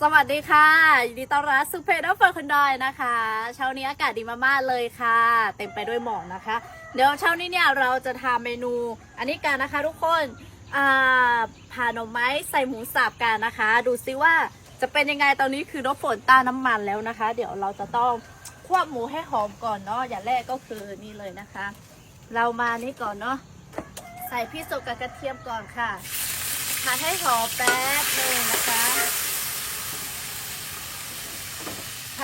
สวัสดีค่ะยินดีต้อนรับสุเพจเฟิร์คนดอยนะคะ เช้านี้อากาศดีมากๆเลยค่ะ เต็มไปด้วยหมอกนะคะ เดี๋ยวเช้านี้เนี่ยเราจะทำเมนูอันนี้กันนะคะทุกคนอ่าผ่าหน่อไม้ใส่หมูสับกันนะคะ ดูซิว่าจะเป็นยังไงตอนนี้คือน้ำฝนต้าน้ำมันแล้วนะคะ เดี๋ยวเราจะต้องควหมูให้หอมก่อนเนาะอย่างแรกก็คือนี่เลยนะคะ เรามานี่ก่อนเนาะใส่พริกสดกับกระเทียมก่อนค่ะผัดให้หอมแป๊บหนึงนะคะ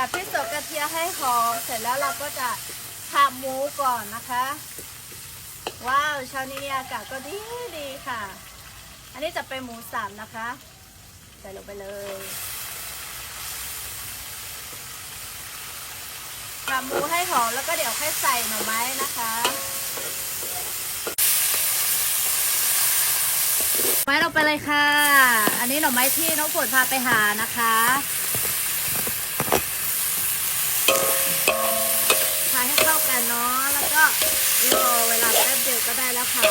ผัดพริกสดกระเทียมให้หอมเสร็จแล้วเราก็จะผัดหมูก่อนนะคะ ว้าวเช้านี้อากาศก็ดีดีค่ะ อันนี้จะเป็นหมูสับนะคะใส่ลงไปเลยผัดหมูให้หอมแล้วก็เดี๋ยวค่อยใส่หน่อไม้นะคะไม้เราไปเลยค่ะ อันนี้หน่อไม้ที่น้องฝนพาไปหานะคะ ทาให้เข้า กันเนาะ แล้วก็รอเวลาแป๊บเดียวก็ได้แล้วค่ะ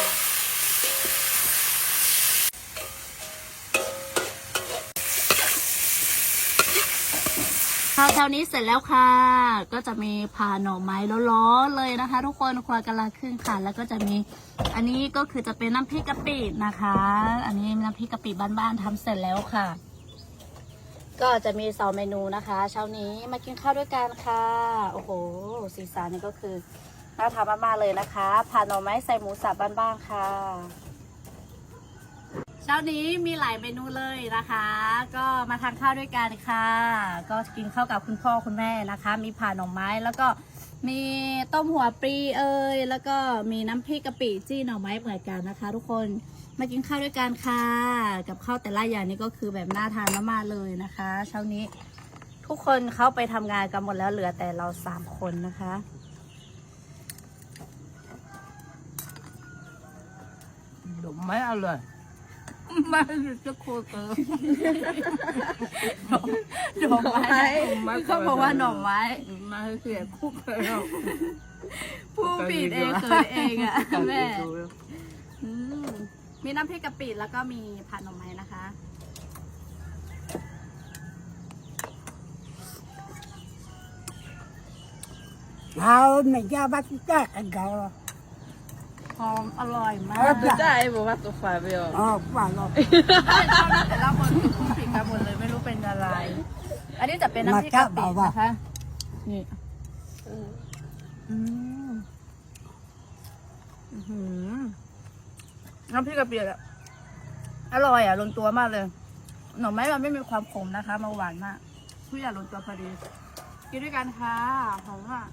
ข้าวเช้านี้เสร็จแล้วค่ะ ก็จะมีผ่าหน่อไม้ร้อนๆเลยนะคะ ทุกคนควรกำลังขึ้นค่ะ แล้วก็จะมีอันนี้ก็คือจะเป็นน้ำพริกกะปินะคะ อันนี้น้ำพริกกะปิบ้านๆทำเสร็จแล้วค่ะ ก็จะมีสองเมนูนะคะ เช้านี้มากินข้าวด้วยกันค่ะ โอ้โห สีสันนี่ก็คือน่าทานมากๆเลยนะคะผ่านหน่อไม้ใส่หมูสับบ้านๆค่ะ เช้านี้มีหลายเมนูเลยนะคะ ก็มาทานข้าวด้วยกันค่ะ ก็กินข้าวกับคุณพ่อคุณแม่นะคะ มีผ่าหน่อไม้แล้วก็มีต้มหัวปลีเอ่ยแล้วก็มีน้ำพริกกะปิจี้หน่อไม้เหมือนกันนะคะ ทุกคนมากินข้าวด้วยกันค่ะ กับข้าวแต่ละอย่างนี้ก็คือแบบน่าทานมากๆเลยนะคะ เช้านี้ ทุกคนเข้าไปทำงานกันหมดแล้วเหลือแต่เราสามคนนะคะดอกไม้อร่อยไม่รู้จะโคตรเกินหน่อไม้เขาบอกว่าหน่อไม้มาเสียคุกเลยเนาะผู้ผิดเองเคยเองอะแม่อืมมีน้ำพริกกะปิแล้วก็มีผัดหน่อไม้นะคะ Hao mày ra bắt chắc anh cậu หอมอร่อยมากครับไม่ได้บอกว่าตัวไฟไปอะ Ờ, quả lọt ชอบนะแต่ละคนผู้ผิดกันหมดเลยไม่รู้เป็นอะไร อันนี้จะเป็นน้ำพริกกะปินะคะนี่อืมอื้อหือน้ำพริกกะปิอะอร่อยอะลงตัวมากเลยหน่อไม้มันไม่มีความขมนะคะมาหวานมากทุกอย่างลงตัวพอดี กินด้วยกันค่ะหอมมาก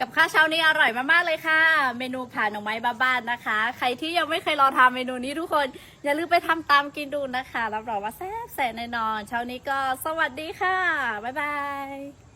กับข้าวเช้านี้อร่อยมากๆเลยค่ะ เมนูผ่านหน่อไม้บ้านๆนะคะ ใครที่ยังไม่เคยลองทำเมนูนี้ทุกคน อย่าลืมไปทำตามกินดูนะคะรับรองว่าแซ่บแสนแน่นอน เช้านี้ก็สวัสดีค่ะ บ๊ายบาย